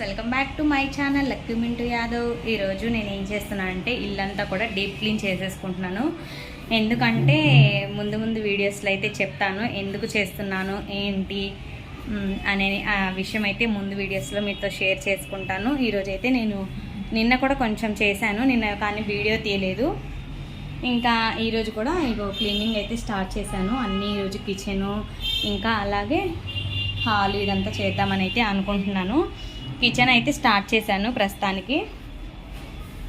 Welcome back to my channel Lucky Mintu Yadav. ఈరోజు నేను ఏం చేస్తున్నాను అంటే ఇల్లంతా కూడా డీప్ క్లీన్ చేసేసుకుంటున్నాను. ఎందుకంటే ముందు ముందు వీడియోస్లో అయితే చెప్తాను ఎందుకు చేస్తున్నాను ఏంటి అనే ఆ విషయం అయితే ముందు వీడియోస్లో మీతో షేర్ చేసుకుంటాను. ఈరోజు అయితే నేను నిన్న కూడా కొంచెం చేశాను నిన్న కానీ వీడియో తీయలేదు. ఇంకా ఈరోజు కూడా ఇగో క్లీనింగ్ అయితే స్టార్ట్ చేశాను. అన్నీ ఈరోజు కిచెను ఇంకా అలాగే హాల్ ఇదంతా చేద్దామని అయితే అనుకుంటున్నాను. కిచెన్ అయితే స్టార్ట్ చేశాను ప్రస్తుతానికి.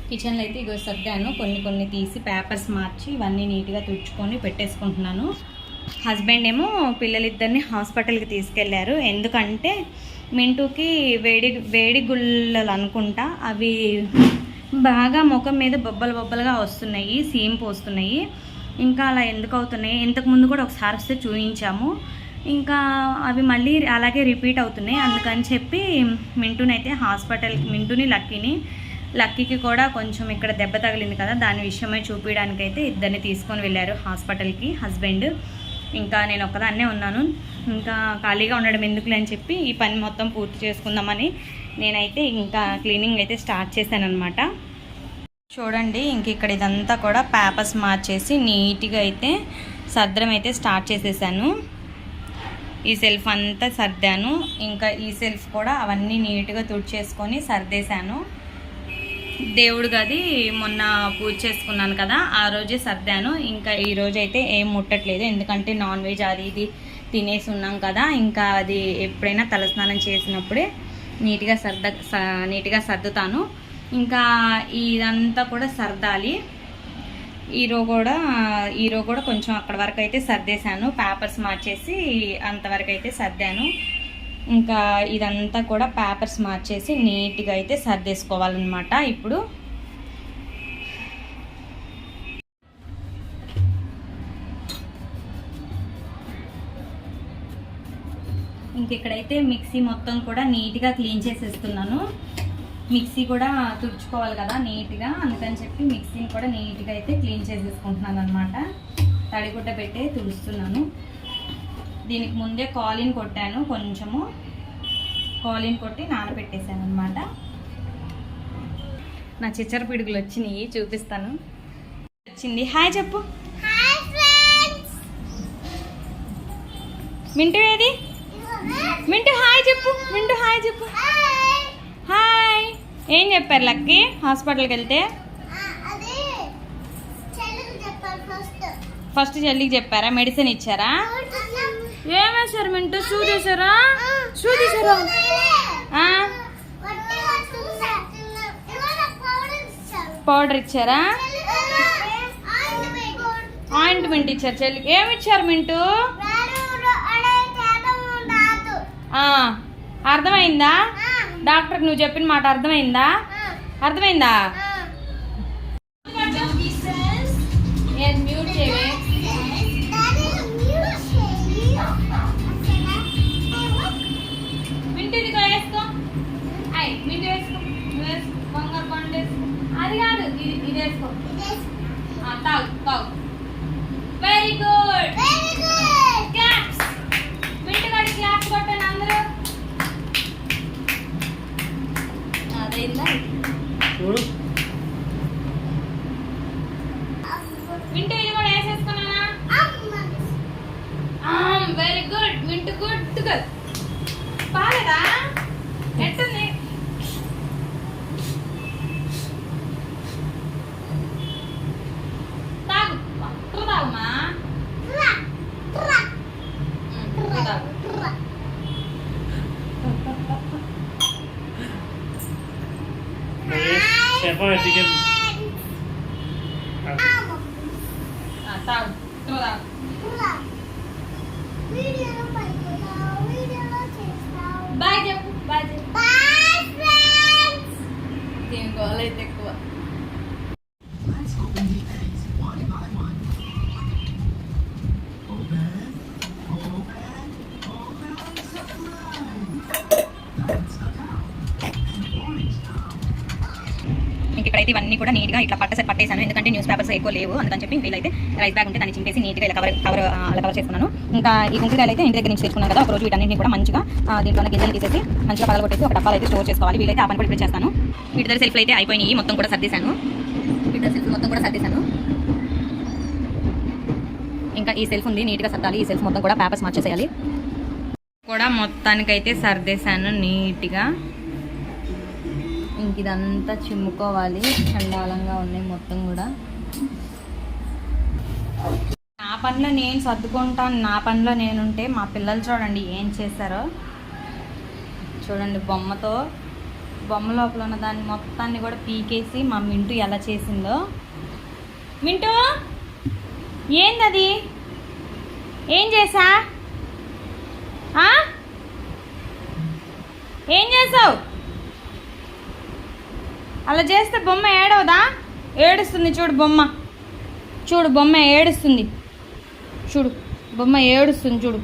కిచెన్లో అయితే ఇగో సర్దాను. కొన్ని కొన్ని తీసి పేపర్స్ మార్చి ఇవన్నీ నీట్గా తుడుచుకొని పెట్టేసుకుంటున్నాను. హస్బెండ్ ఏమో పిల్లలిద్దరిని హాస్పిటల్కి తీసుకెళ్ళారు. ఎందుకంటే మింటూకి వేడి వేడి గుళ్ళలు అనుకుంటా అవి బాగా ముఖం మీద బొబ్బలు బొబ్బలుగా వస్తున్నాయి సీమ్ పోస్తున్నాయి. ఇంకా అలా ఎందుకు అవుతున్నాయి? ఇంతకు ముందు కూడా ఒకసారి వస్తే చూపించాము ఇంకా అవి మళ్ళీ అలాగే రిపీట్ అవుతున్నాయి. అందుకని చెప్పి మింటూని అయితే హాస్పిటల్ మింటూని లక్కీని లక్కీకి కూడా కొంచెం ఇక్కడ దెబ్బ తగిలింది కదా దాని విషయమై చూపించడానికి అయితే ఇద్దరిని తీసుకొని వెళ్ళారు హాస్పిటల్కి హస్బెండ్. ఇంకా నేను ఒక్కదాన్నే ఉన్నాను. ఇంకా ఖాళీగా ఉండడం ఎందుకులే అని చెప్పి ఈ పని మొత్తం పూర్తి చేసుకుందామని నేనైతే ఇంకా క్లీనింగ్ అయితే స్టార్ట్ చేశాను అనమాట చూడండి ఇంక ఇక్కడ ఇదంతా కూడా పేపర్స్ మార్చేసి నీట్గా అయితే సద్రం అయితే స్టార్ట్ చేసేసాను. ఈ సెల్ఫ్ అంతా సర్దాను. ఇంకా ఈ సెల్ఫ్ కూడా అవన్నీ నీట్గా తుడిచేసుకొని సర్దేశాను. దేవుడు గది మొన్న పూజ చేసుకున్నాను కదా ఆ రోజే సర్దాను. ఇంకా ఈ రోజు అయితే ఏం ముట్టట్లేదు. ఎందుకంటే నాన్ వెజ్ అది ఇది తినేసి ఉన్నాం కదా ఇంకా అది ఎప్పుడైనా తలస్నానం చేసినప్పుడే నీట్గా సర్ద స- నీట్గా సర్దుతాను. ఇంకా ఇదంతా కూడా సర్దాలి. ఈరో కూడా ఈరో కూడా కొంచెం అక్కడ వరకు అయితే సర్దేశాను. పేపర్స్ మార్చేసి అంతవరకు అయితే సర్దాను. ఇంకా ఇదంతా కూడా పేపర్స్ మార్చేసి నీట్గా అయితే సర్దేసుకోవాలన్నమాట ఇప్పుడు. ఇంక ఇక్కడైతే మిక్సీ మొత్తం కూడా నీట్గా క్లీన్ చేసేస్తున్నాను. మిక్సీ కూడా తుడుచుకోవాలి కదా నీట్గా అందుకని చెప్పి మిక్సీని కూడా నీట్గా అయితే క్లీన్ చేసేసుకుంటున్నాను అనమాట తడిగుడ్డ పెట్టే తుడుస్తున్నాను. దీనికి ముందే కాలిన్ కొట్టాను కొంచెము కాలిన్ కొట్టి నానబెట్టేశాను అనమాట నా చిచ్చర పిడుగులు వచ్చినాయి చూపిస్తాను. వచ్చింది. హాయ్ చెప్పు. మింటూ ఏది? మింటూ హాయ్ చెప్పు. మింటూ హాయ్ చెప్పు. హాయ్. ఏం చెప్పారు లక్కి? హాస్పిటల్కి వెళ్తే? ఫస్ట్. చెల్లికి చెప్పారా? మెడిసిన్ ఇచ్చారా? ఏమేశారు మింటూ? షూ తీసారా? షూ తీసారా? పౌడర్ ఇచ్చారా? ఆయింట్మెంట్ ఇచ్చారు? చెల్లికి ఏమి ఇచ్చారు మింటూ? అర్థమైందా? డాక్టర్ నువ్వు చెప్పిన మాట అర్థమైందా? అర్థమైందా? అది కాదు ఇది ఇది వేసుకో. తాగు తాగు. బాలేదా ఎట్టుంది తాగు. అప్పుడు తాగుమా? తాగు. తాగు. బాయ్ చెప్పు బాయ్ చెప్పు బాయ్ ఫ్రెండ్స్ దీని గోల్ అయితే ఎక్కువ కూడా నీట్గా ఇట్లా పట్టసరి పట్టేసాను ఎందుకంటే న్యూస్ పేపర్స్ ఎక్కువ లేవు. అందుకని చెప్పి వీళ్ళైతే రైస్ బ్యాగ్ ఉంటే దాన్ని చింపేసి నీట్గా ఇలా కవర్ కవర్ అలా కవర్ చేసుకున్నాను. ఇంకా ఈ గుంకుడుకాయలు అయితే ఇంటి దగ్గర నుంచి తెచ్చుకున్నాను కదా. ఒక రోజు వీటన్నింటిని కూడా మంచిగా దీంట్లో గింజలు తీసేసి మంచిగా పగలగొట్టేసి ఒక డబ్బాలు అయితే స్టోర్ చేసుకోవాలి. వీళ్ళైతే ఆ పని కూడా ఇప్పుడు చేస్తాను. వీటి దగ్గర సెల్ఫ్ అయితే అయిపోయినాయి. మొత్తం కూడా సర్దేశాను. వీటి దగ్గర సెల్ఫ్ మొత్తం కూడా సర్దేశాను. ఇంకా ఈ సెల్ఫ్ ఉంది. నీట్గా సర్దాలి. ఈ సెల్ఫ్ మొత్తం కూడా పేపర్స్ మార్చేసేయాలి. కూడా మొత్తానికైతే సర్దేశాను నీట్గా మనకి ఇదంతా చిమ్ముకోవాలి. చండాలంగా ఉన్నాయి మొత్తం కూడా. నా పనిలో నేను సర్దుకుంటాను. నా పనిలో నేనుంటే మా పిల్లలు చూడండి ఏం చేశారో. చూడండి బొమ్మతో. బొమ్మ లోపల ఉన్న దాన్ని మొత్తాన్ని కూడా పీకేసి మా మింటూ ఎలా చేసిందో. మింటూ ఏందది? ఏం చేసా ఏం చేసావు అలా చేస్తే బొమ్మ ఏడవదా? ఏడుస్తుంది చూడు బొమ్మ. చూడు బొమ్మ ఏడుస్తుంది. చూడు బొమ్మ ఏడుస్తుంది చూడు.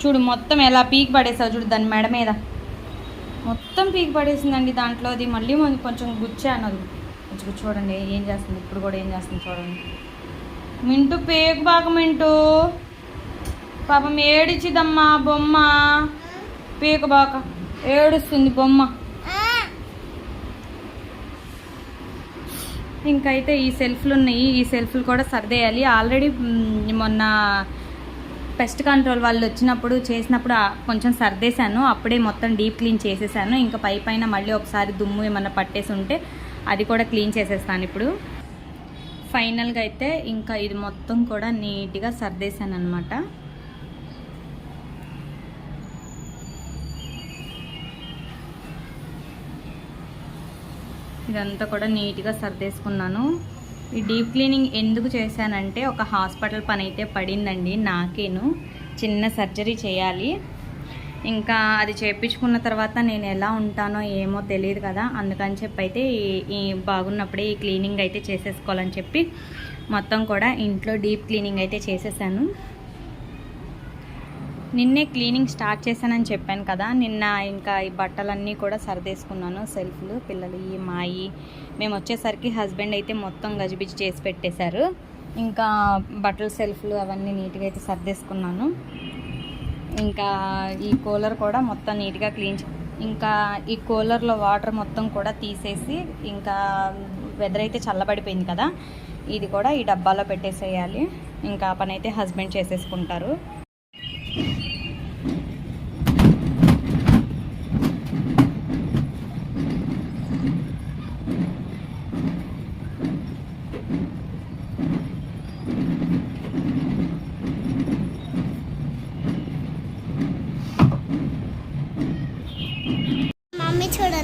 చూడు మొత్తం ఎలా పీకి పడేసావు చూడు దాని మెడ మీద. మొత్తం పీకి పడేసిందండి దాంట్లో అది మళ్ళీ కొంచెం గుచ్చాను అది. కొంచెం చూడండి ఏం చేస్తుంది? ఇప్పుడు కూడా ఏం చేస్తుంది చూడండి. మింటూ పేకు బాక మింటూ. పాపం ఏడిచిదమ్మా బొమ్మ. పీక బాక. ఏడుస్తుంది బొమ్మ. ఇంకైతే ఈ సెల్ఫ్లు ఉన్నాయి ఈ సెల్ఫ్లు కూడా సర్దేయాలి. ఆల్రెడీ మొన్న పెస్ట్ కంట్రోల్ వాళ్ళు వచ్చినప్పుడు చేసినప్పుడు కొంచెం సర్దేశాను. అప్పుడే మొత్తం డీప్ క్లీన్ చేసేసాను. ఇంకా పై పైన మళ్ళీ ఒకసారి దుమ్ము ఏమన్నా పట్టేసి ఉంటే అది కూడా క్లీన్ చేసేస్తాను ఇప్పుడు. ఫైనల్గా అయితే ఇంకా ఇది మొత్తం కూడా నీట్గా సర్దేశాను అనమాట ఇదంతా కూడా నీట్గా సర్దేసుకున్నాను. ఈ డీప్ క్లీనింగ్ ఎందుకు చేశానంటే ఒక హాస్పిటల్ పని అయితే పడిందండి నాకేను. చిన్న సర్జరీ చేయాలి. ఇంకా అది చేయించుకున్న తర్వాత నేను ఎలా ఉంటానో ఏమో తెలియదు కదా. అందుకని చెప్పి అయితే ఈ- ఈ బాగున్నప్పుడే ఈ క్లీనింగ్ అయితే చేసేసుకోవాలని చెప్పి మొత్తం కూడా ఇంట్లో డీప్ క్లీనింగ్ అయితే చేసేసాను. నిన్నే క్లీనింగ్ స్టార్ట్ చేశానని చెప్పాను కదా నిన్న ఇంకా ఈ బట్టలన్నీ కూడా సర్దేసుకున్నాను సెల్ఫ్లు పిల్లలు మాయి. మేము వచ్చేసరికి హస్బెండ్ అయితే మొత్తం గజిబిజి చేసి పెట్టేశారు. ఇంకా బట్టల సెల్ఫ్లు అవన్నీ నీట్గా అయితే సర్దేసుకున్నాను. ఇంకా ఈ కూలర్ కూడా మొత్తం నీట్గా క్లీన్ ఇంకా ఈ కూలర్లో వాటర్ మొత్తం కూడా తీసేసి ఇంకా వెదర్ అయితే చల్లబడిపోయింది కదా ఇది కూడా ఈ డబ్బాలో పెట్టేసేయాలి. ఇంకా ఆ పని అయితే హస్బెండ్ చేసేసుకుంటారు.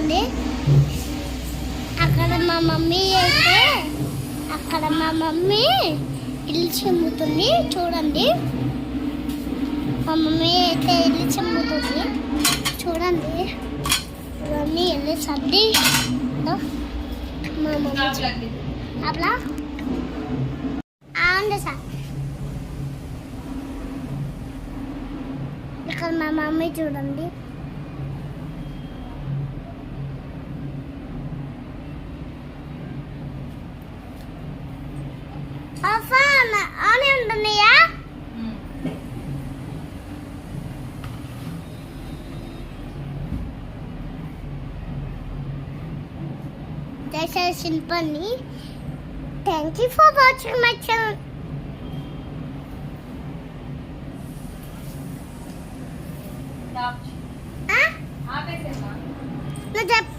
చూడండి అక్కడ మా మమ్మీ అయితే అక్కడ మా మమ్మీ ఇల్లు చెమ్ముతుంది. చూడండి. మా మమ్మీ అయితే ఇల్లు చెమ్ముతుంది. చూడండి. మమ్మీ ఇల్లు సర్ది మా మమ్మీ అట్లా అవును సార్. ఇక్కడ మా మమ్మీ చూడండి. ఆనే ఉంటున్నాయా దశ శిల్పాన్ని thank you for watching my channel నువ్వు చెప్తా